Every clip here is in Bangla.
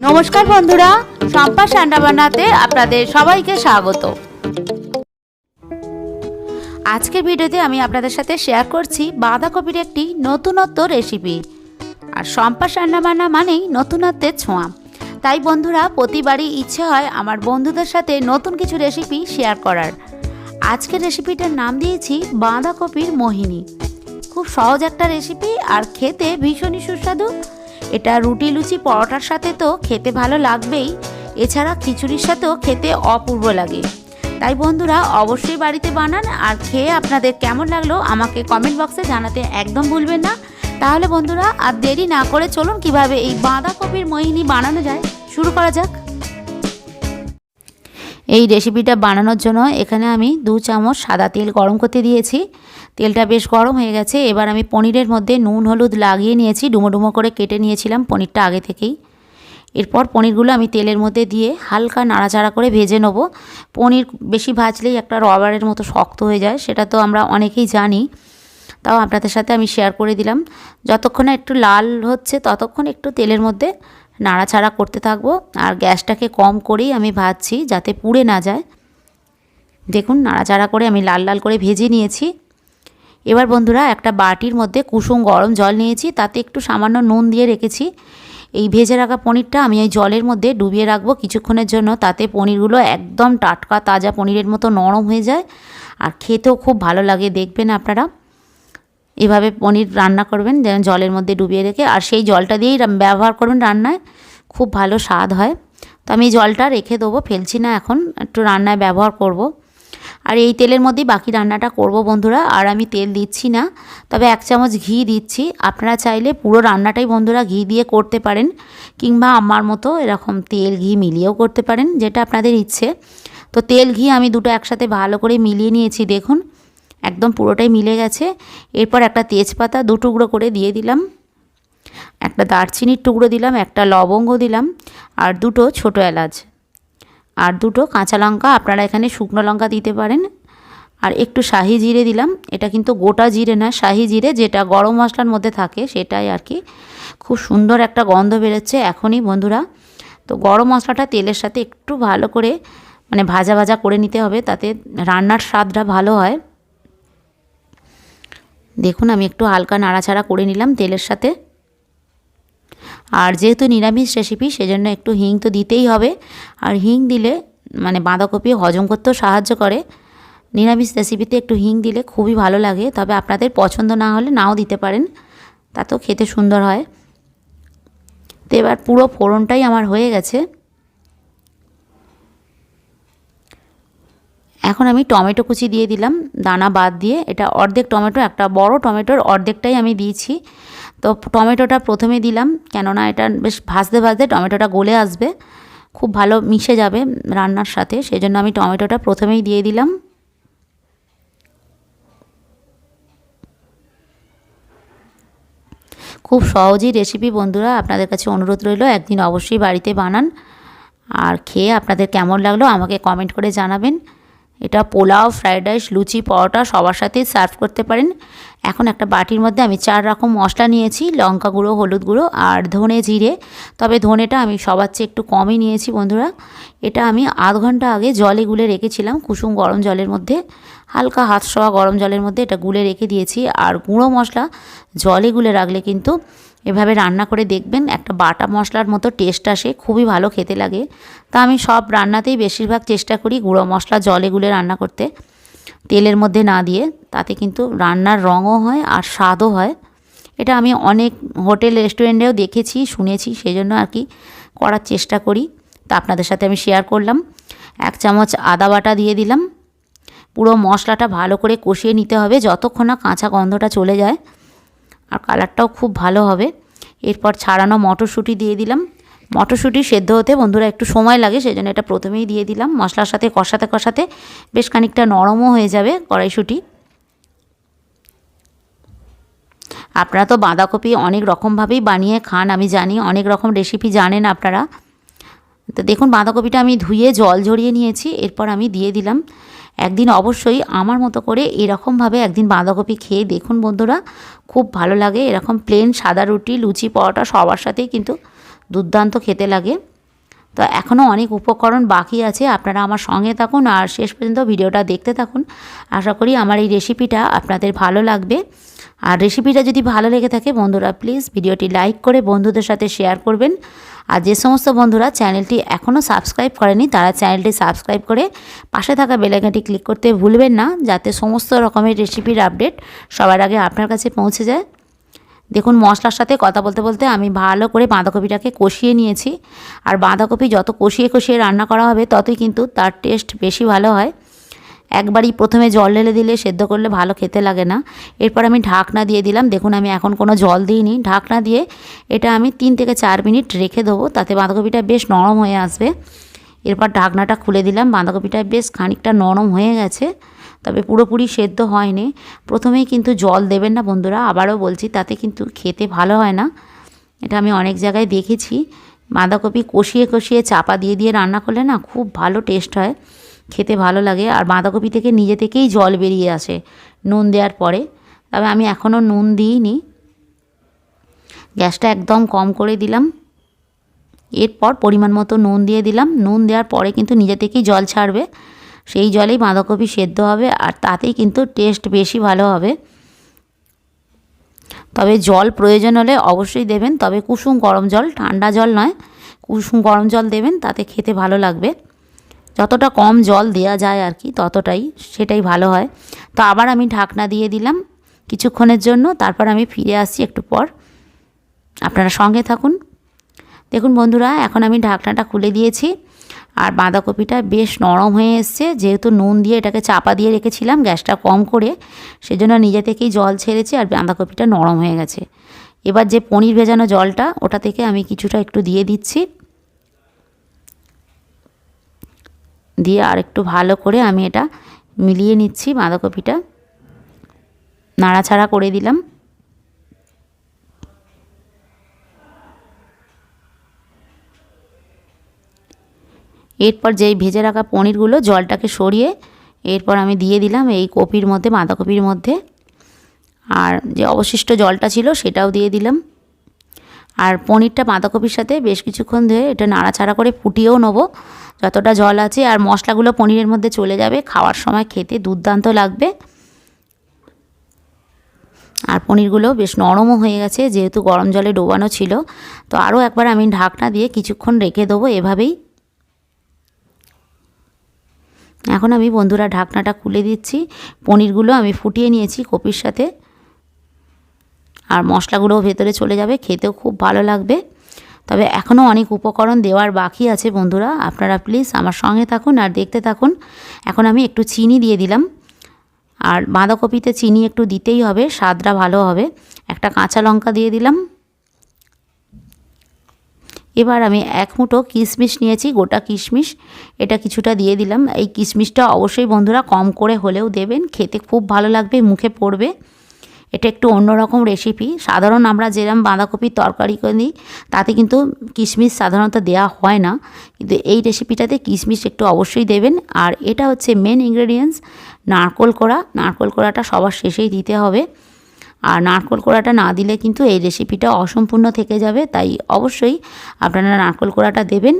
নমস্কার বন্ধুরা, শম্পা সান্ডা বানাতে আপনাদের সবাইকে স্বাগত। আজকের ভিডিওতে আমি আপনাদের সাথে শেয়ার করছি বাঁধাকপির একটি নতুনত্ব রেসিপি আর শম্পা সান্ডা বান্না মানেই নতুনত্বের ছোঁয়া। তাই বন্ধুরা, প্রতিবারই ইচ্ছে হয় আমার বন্ধুদের সাথে নতুন কিছু রেসিপি শেয়ার করার। আজকের রেসিপিটার নাম দিয়েছি বাঁধাকপির মোহিনী। খুব সহজ একটা রেসিপি আর খেতে ভীষণই সুস্বাদু এটা রুটি, লুচি, পরোটার সাথে তো খেতে ভালো লাগবেই। এছাড়া খিচুড়ির সাথেও খেতে অপূর্ব লাগে। তাই বন্ধুরা, অবশ্যই বাড়িতে বানান আর খেয়ে আপনাদের কেমন লাগল আমাকে কমেন্ট বক্সে জানাতে একদম ভুলবেন না। তাহলে বন্ধুরা, আর দেরি না করে চলুন কীভাবে এই বাঁধাকপির মোহিনী বানানো যায়। শুরু করা যাক। এই রেসিপিটা বানানোর জন্য এখানে আমি দু চামচ সাদা তেল গরম করতে দিয়েছি। তেলটা বেশ গরম হয়ে গেছে। এবার আমি পনিরের মধ্যে নুন, হলুদ লাগিয়ে নিয়েছি। ডুমো ডুমো করে কেটে নিয়েছিলাম পনিরটা আগে থেকেই। এরপর পনিরগুলো আমি তেলের মধ্যে দিয়ে হালকা নাড়াচাড়া করে ভেজে নেব। পনির বেশি ভাজলেই একটা রবারের মতো শক্ত হয়ে যায়, সেটা তো আমরা অনেকেই জানি। তাও আপনাদের সাথে আমি শেয়ার করে দিলাম। যতক্ষণ একটু লাল হচ্ছে, ততক্ষণ একটু তেলের মধ্যে নাড়াচাড়া করতে থাকব। আর গ্যাসটাকে কম করেই আমি ভাজছি যাতে পুড়ে না যায়। দেখুন, নাড়াচাড়া করে আমি লাল লাল করে ভেজে নিয়েছি। এবার বন্ধুরা একটা বাটির মধ্যে কুসুম গরম জল নিয়েছি, তাতে একটু সামান্য নুন দিয়ে রেখেছি। এই ভেজে রাখা পনিরটা আমি এই জলের মধ্যে ডুবিয়ে রাখব কিছুক্ষণের জন্য, তাতে পনিরগুলো একদম টাটকা তাজা পনিরের মতো নরম হয়ে যায় আর খেতেও খুব ভালো লাগে, দেখবেন আপনারা। এভাবে পনির রান্না করবেন, যেন জলের মধ্যে ডুবিয়ে রেখে, আর সেই জলটা দিয়েই ব্যবহার করবেন রান্নায়, খুব ভালো স্বাদ হয়। তো আমি জলটা রেখে দেবো, ফেলছি না এখন, একটু রান্নায় ব্যবহার করব। আর এই তেলের মধ্যেই বাকি রান্নাটা করব বন্ধুরা। আর আমি তেল দিচ্ছি না, তবে এক চামচ ঘি দিচ্ছি। আপনারা চাইলে পুরো রান্নাটাই বন্ধুরা ঘি দিয়ে করতে পারেন, কিংবা আমার মতো এরকম তেল ঘি মিলিয়েও করতে পারেন, যেটা আপনাদের ইচ্ছে। তো তেল ঘি আমি দুটো একসাথে ভালো করে মিলিয়ে নিয়েছি, দেখুন। একদম পুরোটাই মিলে গেছে। এরপর একটা তেজপাতা দু টুকরো করে দিয়ে দিলাম। একটা দারচিনির টুকরো দিলাম, একটা লবঙ্গ দিলাম, আর দুটো ছোটো এলাচ। আর দুটো কাঁচা লঙ্কা, আপনারা এখানে শুকনো লঙ্কা দিতে পারেন। আর একটু শাহি জিরে দিলাম, এটা কিন্তু গোটা জিরে না, শাহি জিরে যেটা গরম মশলার মধ্যে থাকে সেটাই আর কি। খুব সুন্দর একটা গন্ধ বেরোচ্ছে এখনই বন্ধুরা। তো গরম মশলাটা তেলের সাথে একটু ভালো করে মানে ভাজা ভাজা করে নিতে হবে, তাতে রান্নার স্বাদটা ভালো হয়। দেখুন, আমি একটু হালকা নাড়াচাড়া করে নিলাম তেলের সাথে। আর যেহেতু নিরামিষ রেসিপি সেজন্য একটু হিং তো দিতেই হবে। আর হিং দিলে মানে বাঁধাকপি হজম করতেও সাহায্য করে। নিরামিষ রেসিপিতে একটু হিং দিলে খুবই ভালো লাগে, তবে আপনাদের পছন্দ না হলে নাও দিতে পারেন। তাতেও খেতে সুন্দর হয়। তো এবার পুরো ফোড়নটাই আমার হয়ে গেছে। এখন আমি টমেটো কুচি দিয়ে দিলাম, দানা বাদ দিয়ে। এটা অর্ধেক টমেটো, একটা বড় টমেটোর অর্ধেকটাই আমি দিয়েছি। তো টমেটোটা প্রথমে দিলাম, কেননা এটা বেশ ভাজতে ভাজতে টমেটোটা গলে আসবে, খুব ভালো মিশে যাবে রান্নার সাথে সেই জন্য আমি টমেটোটা প্রথমেই দিয়ে দিলাম। খুব সহজই রেসিপি বন্ধুরা, আপনাদের কাছে অনুরোধ রইল, একদিন অবশ্যই বাড়িতে বানান, আর খেয়ে আপনাদের কেমন লাগল আমাকে কমেন্ট করে জানাবেন। এটা পোলাও, ফ্রাইড রাইস, লুচি, পরোটা সবার সাথেই সার্ভ করতে পারেন। এখন একটা বাটির মধ্যে আমি চার রকম মশলা নিয়েছি, লঙ্কা গুঁড়ো, হলুদ গুঁড়ো আর ধনে জিরে। তবে ধনেটা আমি সবার চেয়ে একটু কমই নিয়েছি বন্ধুরা। এটা আমি আধ ঘণ্টা আগে জলে গুলে রেখেছিলাম, কুসুম গরম জলের মধ্যে। হালকা হাত শোয়া গরম জলের মধ্যে এটা গুলে রেখে দিয়েছি। আর গুঁড়ো মশলা জলে গুলে রাখলে কিন্তু এভাবে রান্না করে দেখবেন, একটা বাটা মশলার মতো টেস্ট আসে, খুবই ভালো খেতে লাগে। তা আমি সব রান্নাতেই বেশিরভাগ চেষ্টা করি গুঁড়ো মশলা, জলে গুলে রান্না করতে। তেলের মধ্যে না দিয়ে, তাতে কিন্তু রান্নার রঙও হয় আর স্বাদও হয়। এটা আমি অনেক হোটেল, রেস্টুরেন্টেও দেখেছি, শুনেছি সেই জন্য আর কি করার চেষ্টা করি। তা আপনাদের সাথে আমি শেয়ার করলাম। এক চামচ আদা বাটা দিয়ে দিলাম। পুরো মশলাটা ভালো করে কষিয়ে নিতে হবে, যতক্ষণ না কাঁচা গন্ধটা চলে যায়। কালারটাও খুব ভালো হবে। এরপর ছাড়ানো মটরশুঁটি দিয়ে দিলাম। মটরশুঁটি সেদ্ধ হতে বন্ধুরা একটু সময় লাগে সেই জন্য এটা প্রথমেই দিয়ে দিলাম। মশলার সাথে, কষাতে কষাতে বেশ খানিকটা নরমও হয়ে যাবে কড়াইশুঁটি। আপনারা তো বাঁধাকপি অনেক রকমভাবেই বানিয়ে খান, আমি জানি, অনেক রকম রেসিপি জানেন আপনারা। তো দেখুন, বাঁধাকপিটা আমি ধুয়ে জল ঝরিয়ে নিয়েছি। এরপর আমি দিয়ে দিলাম একদিন অবশ্যই আমার মতো করে এরকমভাবে একদিন বাঁধাকপি খেয়ে দেখুন বন্ধুরা, খুব ভালো লাগে। এরকম প্লেন সাদা রুটি, লুচি, পরোটা সবার সাথেই কিন্তু দুর্দান্ত খেতে লাগে। তো এখনও অনেক উপকরণ বাকি আছে, আপনারা আমার সঙ্গে থাকুন আর শেষ পর্যন্ত ভিডিওটা দেখতে থাকুন। আশা করি আমার এই রেসিপিটা আপনাদের ভালো লাগবে। আর রেসিপিটা যদি ভালো লেগে থাকে বন্ধুরা প্লিজ ভিডিওটি লাইক করে বন্ধুদের সাথে শেয়ার করবেন। আর যে সমস্ত বন্ধুরা চ্যানেলটি এখনও সাবস্ক্রাইব করেনি, তারা চ্যানেলটি সাবস্ক্রাইব করে পাশে থাকা বেলাইকানটি ক্লিক করতে ভুলবেন না, যাতে সমস্ত রকমের রেসিপির আপডেট সবার আগে আপনার কাছে পৌঁছে যায়। দেখুন, মশলার সাথে কথা বলতে বলতে আমি ভালো করে বাঁধাকপিটাকে কষিয়ে নিয়েছি। আর বাঁধাকপি যত কষিয়ে কষিয়ে রান্না করা হবে, ততই কিন্তু তার টেস্ট বেশি ভালো হয়। একবারই প্রথমে জল ঢেলে দিলে, সেদ্ধ করলে ভালো খেতে লাগে না। এরপর আমি ঢাকনা দিয়ে দিলাম। দেখুন, আমি এখন কোনো জল দিইনি। ঢাকনা দিয়ে এটা আমি তিন থেকে চার মিনিট রেখে দেবো। তাতে বাঁধাকপিটা বেশ নরম হয়ে আসবে। এরপর ঢাকনাটা খুলে দিলাম। বাঁধাকপিটা বেশ খানিকটা নরম হয়ে গেছে, তবে পুরোপুরি সেদ্ধ হয়নি। প্রথমেই কিন্তু জল দেবেন না বন্ধুরা, আবারও বলছি, তাতে কিন্তু খেতে ভালো হয় না। এটা আমি অনেক জায়গায় দেখেছি। বাঁধাকপি কষিয়ে কষিয়ে চাপা দিয়ে দিয়ে রান্না করলে না খুব ভালো টেস্ট হয়। খেতে ভালো লাগে আর বাঁধাকপি থেকে নিজে থেকেই জল বেরিয়ে আসে নুন দেওয়ার পরে। তবে আমি এখনও নুন দিইনি। গ্যাসটা একদম কম করে দিলাম। এরপর পরিমাণ মতো নুন দিয়ে দিলাম। নুন দেওয়ার পরে কিন্তু নিজে থেকেই জল ছাড়বে। সেই জলেই বাঁধাকপি সেদ্ধ হবে আর তাতেই কিন্তু টেস্ট বেশি ভালো হবে। তবে জল প্রয়োজন হলে অবশ্যই দেবেন। তবে কুসুম গরম জল, ঠান্ডা জল নয়। কুসুম গরম জল দেবেন, তাতে খেতে ভালো লাগবে। যতটা কম জল দেওয়া যায় আর কি, ততটাই সেটাই ভালো হয়। তো আবার আমি ঢাকনা দিয়ে দিলাম কিছুক্ষণের জন্য, তারপর আমি ফিরে আসছি একটু পর। আপনারা সঙ্গে থাকুন। দেখুন বন্ধুরা, এখন আমি ঢাকনাটা খুলে দিয়েছি। আর বাঁধাকপিটা বেশ নরম হয়ে এসছে, যেহেতু নুন দিয়ে এটাকে চাপা দিয়ে রেখেছিলাম, গ্যাসটা কম করে, সেজন্য নিজে থেকেই জল ছেড়েছে আর বাঁধাকপিটা নরম হয়ে গেছে। এবার যে পনির ভেজানো জলটা, ওটা থেকে আমি কিছুটা একটু দিয়ে দিচ্ছি। দিয়ে আর একটু ভালো করে আমি এটা মিলিয়ে নিচ্ছি বাঁধাকপিটা। নাড়াচাড়া করে দিলাম। এরপর যেই ভেজে রাখা পনিরগুলো জলটাকে সরিয়ে এরপর আমি দিয়ে দিলাম এই কপির মধ্যে, বাঁধাকপির মধ্যে। আর যে অবশিষ্ট জলটা ছিল সেটাও দিয়ে দিলাম। আর পনিরটা বাঁধাকপির সাথে বেশ কিছুক্ষণ ধরে এটা নাড়াচাড়া করে ফুটিয়েও নেব। যতটা জল আছে আর মশলাগুলো পনিরের মধ্যে চলে যাবে, খাওয়ার সময় খেতে দুর্দান্ত লাগবে। আর পনিরগুলো বেশ নরমও হয়ে গেছে, যেহেতু গরম জলে ডোবানো ছিল। তো আরও একবার আমি ঢাকনা দিয়ে কিছুক্ষণ রেখে দেবো এভাবেই। এখন আমি বন্ধুরা ঢাকনাটা খুলে দিচ্ছি। পনিরগুলো আমি ফুটিয়ে নিয়েছি কপির সাথে। আর মশলাগুলোও ভেতরে চলে যাবে, খেতেও খুব ভালো লাগবে। তবে এখনও অনেক উপকরণ দেওয়ার বাকি আছে বন্ধুরা। আপনারা প্লিজ আমার সঙ্গে থাকুন আর দেখতে থাকুন। এখন আমি একটু চিনি দিয়ে দিলাম। আর বাঁধাকপিতে চিনি একটু দিতেই হবে, স্বাদটা ভালো হবে। একটা কাঁচা লঙ্কা দিয়ে দিলাম। এবার আমি এক মুঠো কিশমিশ নিয়েছি, গোটা কিশমিশ। এটা কিছুটা দিয়ে দিলাম। এই কিশমিশটা অবশ্যই বন্ধুরা কম করে হলেও দেবেন, খেতে খুব ভালো লাগবে, মুখে পড়বে। এটা একটু অন্যরকম রেসিপি সাধারণ আমরা যেরকম বাঁধাকপির তরকারি করি, তাতে কিন্তু কিশমিশ সাধারণত দেওয়া হয় না। কিন্তু এই রেসিপিটাতে কিশমিশ একটু অবশ্যই দেবেন। আর এটা হচ্ছে মেন ইনগ্রেডিয়েন্টস নারকোল কোড়া। নারকোল কোড়াটা সবার শেষেই দিতে হবে। আর নারকোল কোড়াটা না দিলে কিন্তু এই রেসিপিটা অসম্পূর্ণ থেকে যাবে। তাই অবশ্যই আপনারা নারকোল কোড়াটা দেবেন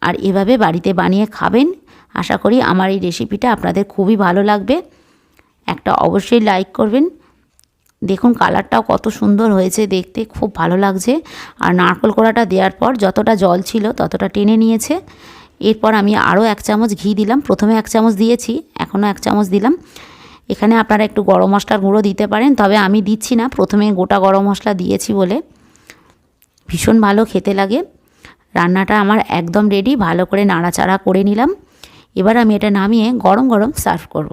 আর এভাবে বাড়িতে বানিয়ে খাবেন। আশা করি আমার এই রেসিপিটা আপনাদের খুবই ভালো লাগবে। একটা অবশ্যই লাইক করবেন। দেখুন কালারটাও কত সুন্দর হয়েছে দেখতে, খুব ভালো লাগছে। আর নারকোল কোড়াটা দেওয়ার পর যতটা জল ছিল ততটা টেনে নিয়েছে। এরপর আমি আরও এক চামচ ঘি দিলাম। প্রথমে এক চামচ দিয়েছি, এখনও এক চামচ দিলাম। এখানে আপনারা একটু গরম মশলার গুঁড়ো দিতে পারেন, তবে আমি দিচ্ছি না। প্রথমে গোটা গরম মশলা দিয়েছি বলে ভীষণ ভালো খেতে লাগে। রান্নাটা আমার একদম রেডি ভালো করে নাড়াচাড়া করে নিলাম। এবার আমি এটা নামিয়ে গরম গরম সার্ভ করব।